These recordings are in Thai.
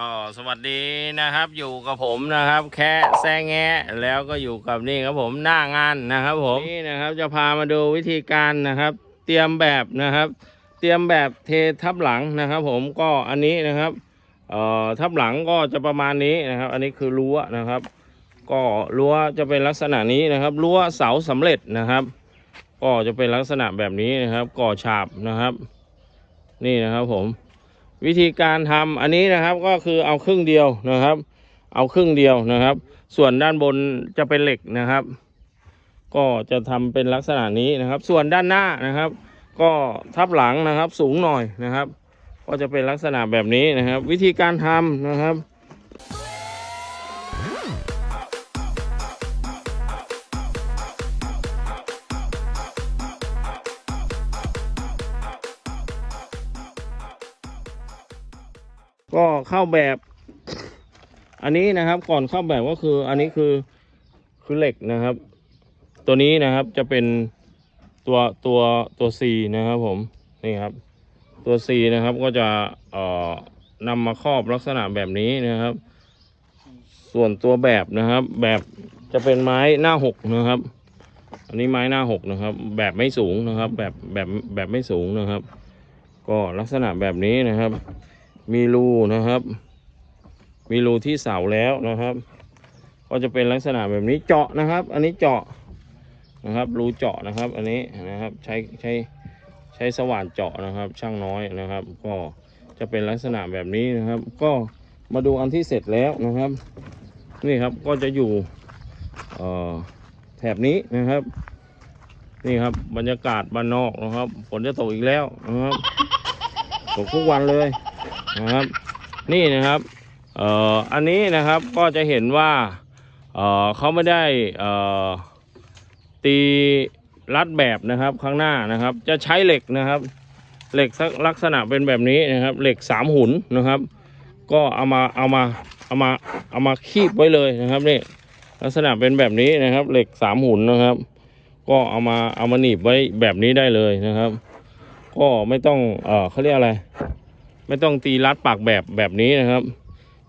ก็สวัสดีนะครับอยู่กับผมนะครับ แค่แซงแงะแล้วก็อยู่กับนี่ครับผมหน้างานนะครับผมนี่นะครับจะพามาดูวิธีการนะครับ เตรียมแบบนะครับ เตรียมแบบเททับหลังนะครับ ผมก็อันนี้นะครับเอ่อทับหลังก็จะประมาณนี้นะครับ อันนี้คือรั้วนะครับ ก็รั้วจะเป็นลักษณะนี้นะครับรั้วเสาสำเร็จนะครับ ก็จะเป็นลักษณะแบบนี้นะครับ ก่อฉาบนะครับ นี่นะครับผม วิธีการทำอันนี้นะครับก็คือเอาครึ่งเดียวนะครับ เอาครึ่งเดียวนะครับ ส่วนด้านบนจะเป็นเหล็กนะครับ ก็จะทำเป็นลักษณะนี้นะครับ ส่วนด้านหน้านะครับ ก็ทับหลังนะครับสูงหน่อยนะครับ ก็จะเป็นลักษณะแบบนี้นะครับ วิธีการทำนะครับ ก็เข้าแบบ อันนี้นะครับก่อนเข้าแบบก็คือ อันนี้คือคือเหล็กนะครับ ตัวนี้นะครับจะเป็นตัวตัวตัว C นะครับผมนี่ครับ ตัว C นะครับก็จะเอ่อนำมาครอบลักษณะแบบนี้นะครับ ส่วนตัวแบบนะครับ แบบจะเป็นไม้หน้าหกนะครับ อันนี้ไม้หน้าหกนะครับ แบบไม่สูงนะครับ แบบแบบแบบไม่สูงนะครับ ก็ลักษณะแบบนี้นะครับ มีรูนะครับ มีรูที่เสาแล้วนะครับ ก็จะเป็นลักษณะแบบนี้เจาะนะครับ อันนี้เจาะนะครับรูเจาะนะครับ อันนี้นะครับใช้ใช้ใช้สว่านเจาะนะครับ ช่างน้อยนะครับ ก็จะเป็นลักษณะแบบนี้นะครับ ก็มาดูอันที่เสร็จแล้วนะครับ นี่ครับก็จะอยู่เอ่อแถบนี้นะครับ นี่ครับบรรยากาศบ้านนอกนะครับฝนจะตกอีกแล้วนะครับตกทุกวันเลย นะครับ นี่นะครับเอ่ออันนี้นะครับก็จะเห็นว่าเอ่อเขาไม่ได้เอ่อตีรัดแบบนะครับข้างหน้านะครับ จะใช้เหล็กนะครับ เหล็กลักษณะเป็นแบบนี้นะครับ เหล็กสามหุนนะครับ ก็เอามาเอามาเอามาเอามาคีบไว้เลยนะครับนี่ลักษณะเป็นแบบนี้นะครับ เหล็กสามหุนนะครับ ก็เอามาเอามาหนีบไว้แบบนี้ได้เลยนะครับ ก็ไม่ต้องเออเขาเรียกอะไร ไม่ต้องตีรัดปากแบบแบบนี้นะครับ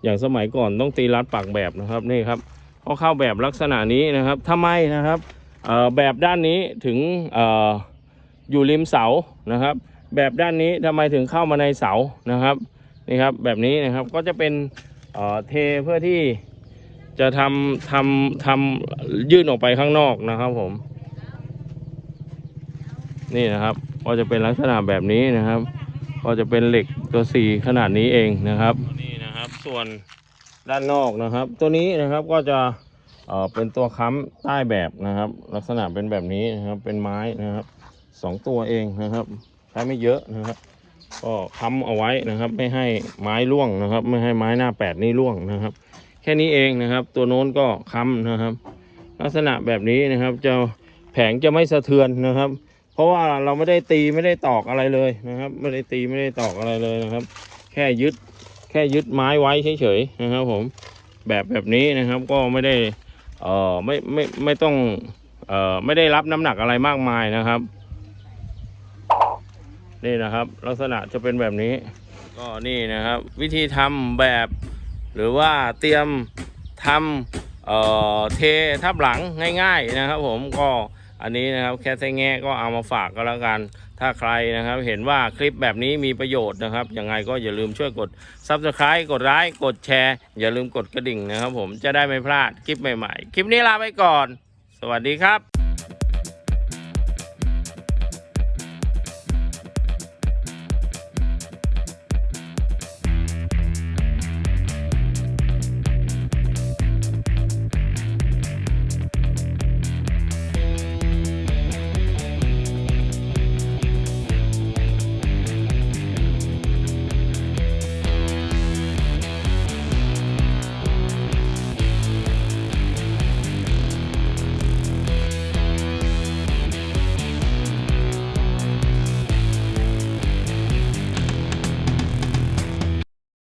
อย่างสมัยก่อนต้องตีรัดปากแบบนะครับนี่ครับพอเข้าแบบลักษณะนี้นะครับทำไมนะครับแบบด้านนี้ถึงออยู่ริมเสานะครับ แบบด้านนี้ทำไมถึงเข้ามาในเสานะครับนี่ครับแบบนี้นะครับก็จะเป็นเเทเพื่อที่จะทำทำทำยื่นออกไปข้างนอกนะครับผม นี่นะครับก็จะเป็นลักษณะแบบนี้นะครับ ก็จะเป็นเหล็กตัวสีขนาดนี้เองนะครับนี่นะครับส่วนด้านนอกนะครับ ตัวนี้นะครับก็จะเอ่อเป็นตัวค้ำใต้แบบนะครับ ลักษณะเป็นแบบนี้นะครับเป็นไม้นะครับสองตัวเองนะครับ ใช้ไม่เยอะนะครับ ก็ค้ำเอาไว้นะครับ ไม่ให้ไม้ร่วงนะครับ ไม่ให้ไม้หน้าแปดนี่ร่วงนะครับ แค่นี้เองนะครับ ตัวโน้นก็ค้ำนะครับ ลักษณะแบบนี้นะครับจะแผงจะไม่สะเทือนนะครับ เพราะว่าเราไม่ได้ตีไม่ได้ตอกอะไรเลยนะครับ ไม่ได้ตีไม่ได้ตอกอะไรเลยนะครับ แค่ยึดแค่ยึดไม้ไว้เฉยๆนะครับ ผมแบบแบบนี้นะครับก็ไม่ได้เอ่อไม่ไม่ไม่ต้องเอ่อไม่ได้รับน้ำหนักอะไรมากมายนะครับ นี่นะครับ ลักษณะจะเป็นแบบนี้ ก็นี่นะครับ วิธีทำแบบ หรือว่าเตรียมทำเอ่อเททับหลังง่าย ๆนะครับ ผมก็ อันนี้นะครับแค่แซงแง่ก็เอามาฝากก็แล้วกัน ถ้าใครนะครับเห็นว่าคลิปแบบนี้มีประโยชน์นะครับยังไงก็อย่าลืมช่วยกด Subscribe กดไลค์กดแชร์ อย่าลืมกดกระดิ่งนะครับ ผมจะได้ไม่พลาดคลิปใหม่ๆ คลิปนี้ลาไปก่อน สวัสดีครับ